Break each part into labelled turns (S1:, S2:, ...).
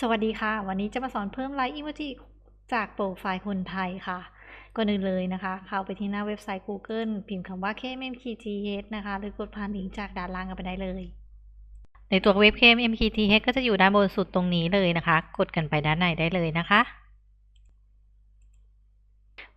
S1: สวัสดีค่ะ วันนี้จะมาสอนเพิ่มไลค์อิโมจิจากโปรไฟล์คนไทยค่ะก่อนอื่นเลยนะคะ เข้าไปที่หน้าเว็บไซต์ Google พิมพ์คำว่า KMMKTH นะคะ หรือกดผ่านลิงก์จากด้านล่างกันไปได้เลย ในตัวเว็บ KMMKTH ก็จะอยู่ด้านบนสุดตรงนี้เลยนะคะ กดกันไปด้านในได้เลยนะคะ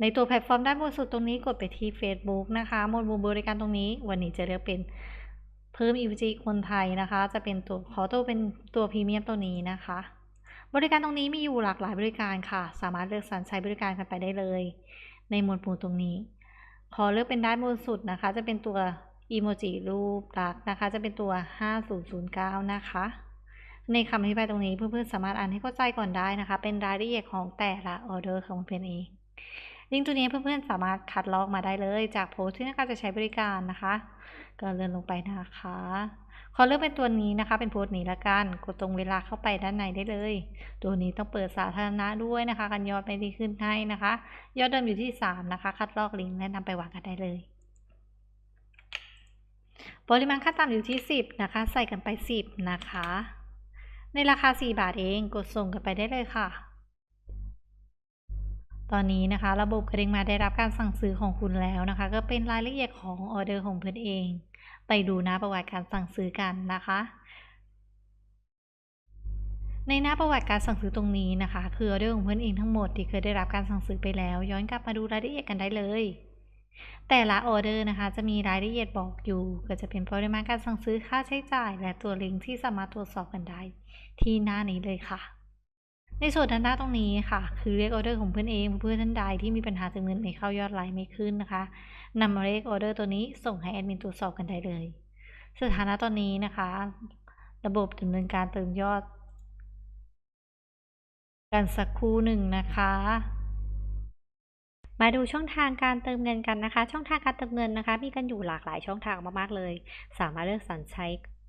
S1: ในตัวแพลตฟอร์มด้านบนสุดตรงนี้กดไปที่ Facebook นะคะหมวดหมู่บริการตรงนี้ วันนี้จะเลือกเป็นเพิ่ม e v g คนไทยนะคะ จะเป็นตัวขอตัวเป็นตัวพรีเมียมตัวนี้นะคะ บริการตรงนี้มีอยู่หลากหลายบริการค่ะ สามารถเลือกสรรใช้บริการกันไปได้เลย ในหมวดหมู่ตรงนี้ ขอเลือกเป็นด้านบนสุดนะคะ จะเป็นตัวอีโมจิรูปรักนะคะ จะเป็นตัว 5009 นะคะ ในคำอธิบายตรงนี้เพื่อนๆสามารถอ่านให้เข้าใจก่อนได้นะคะ เป็นรายละเอียดของแต่ละออเดอร์ของเพนเอง ลิงก์ตัวนี้เพื่อนๆสามารถคัดลอกมาได้เลย จากโพสที่ต้องการจะใช้บริการนะคะ ก็เลื่อนลงไปนะคะ ขอเลือกเป็นตัวนี้นะคะ เป็นโพสนี้ละกัน กดตรงเวลาเข้าไปด้านในได้เลย ตัวนี้ต้องเปิดสาธารณะด้วยนะคะ กันยอดไม่ได้ขึ้นให้นะคะ ยอดเดิมอยู่ที่ 3 นะคะ คัดลอกลิงก์และนำไปวางกันได้เลยปริมาณค่าต่ำอยู่ที่ 10 นะคะ ใส่กันไป 10 นะคะ ในราคา 4 บาทเอง กดส่งกันไปได้เลยค่ะ ตอนนี้นะคะ ระบบกระดิ่งมาได้รับการสั่งซื้อของคุณแล้วนะคะ ก็เป็นรายละเอียดของออเดอร์ของเพื่อนเอง ไปดูหน้าประวัติการสั่งซื้อกันนะคะ ในหน้าประวัติการสั่งซื้อตรงนี้นะคะ คือออเดอร์ของเพื่อนเองทั้งหมดที่เคยได้รับการสั่งซื้อไปแล้ว ย้อนกลับมาดูรายละเอียดกันได้เลย แต่ละออเดอร์นะคะ จะมีรายละเอียดบอกอยู่ก็จะเป็นปริมาณการสั่งซื้อค่าใช้จ่าย และตัวลิงก์ที่สามารถตรวจสอบกันได้ ที่หน้านี้เลยค่ะ ในส่วนด้านหน้าตรงนี้ค่ะ คือเลขออเดอร์ของเพื่อนเองเพื่อนท่านใดที่มีปัญหาถึงเงินไม่เข้ายอดไลน์ไม่ขึ้นนะคะนำมาเลขออเดอร์ตัวนี้ส่งให้แอดมินตรวจสอบกันได้เลย สถานะตอนนี้นะคะ ระบบดำเนินการเติมยอด กันสักครู่หนึ่งนะคะมาดูช่องทางการเติมเงินกันนะคะ ช่องทางการเติมเงินนะคะ มีกันอยู่หลากหลายช่องทางมากๆเลย สามารถเลือกสรรใช้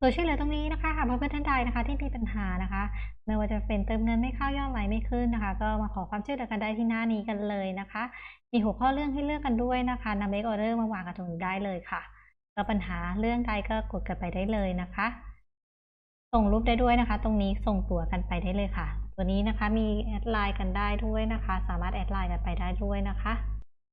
S1: ตัวช่วยเหลือตรงนี้นะคะหากเพื่อนๆท่านใดนะคะ ที่มีปัญหานะคะ ไม่ว่าจะเป็นเติมเงินไม่เข้ายอดไหลไม่ขึ้นนะคะ ก็มาขอความช่วยเหลือกันได้ที่หน้านี้กันเลยนะคะ มีหัวข้อเรื่องให้เลือกกันด้วยนะคะนำเลขออเดอร์มาวางกันตรงได้เลยค่ะก็ปัญหาเรื่องใดก็กดกันไปได้เลยนะคะ ส่งรูปได้ด้วยนะคะ ตรงนี้ส่งตัวกันไปได้เลยค่ะ ตัวนี้นะคะมีแอดไลน์กันได้ด้วยนะคะ สามารถแอดไลน์กันไปได้ด้วยนะคะ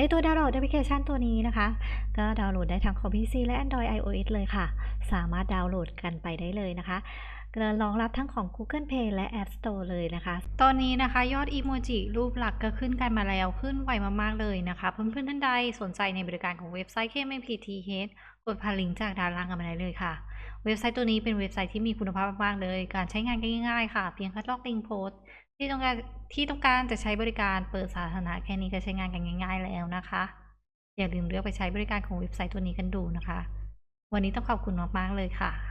S1: ในตัวดาวน์โหลดแอปพลิเคชันตัวนี้นะคะ ก็ดาวน์โหลดได้ทั้งคอม PC และ Android iOS เลยค่ะ สามารถดาวน์โหลดกันไปได้เลยนะคะรองรับทั้งของ Google Play และ App Store เลยนะคะ ตอนนี้นะคะยอดอีโมจิรูปหลักก็ขึ้นกันมาแล้วขึ้นไวมากๆเลยนะคะ เพื่อนๆท่านใดสนใจในบริการของเว็บไซต์ KMPTH กดผ่านลิงก์จากด้านล่างกันมาได้เลยค่ะ เว็บไซต์ตัวนี้เป็นเว็บไซต์ที่มีคุณภาพมากๆเลย การใช้งานก็ง่ายๆค่ะ เพียงแค่ล็อกลิงก์โพสที่ต้องการที่ต้องการจะใช้บริการเปิดสาธารณะแค่นี้ก็ใช้งานกันง่าย ๆ แล้วนะคะ อย่าลืมเลือกไปใช้บริการของเว็บไซต์ตัวนี้กันดูนะคะ วันนี้ต้องขอบคุณมากๆเลยค่ะ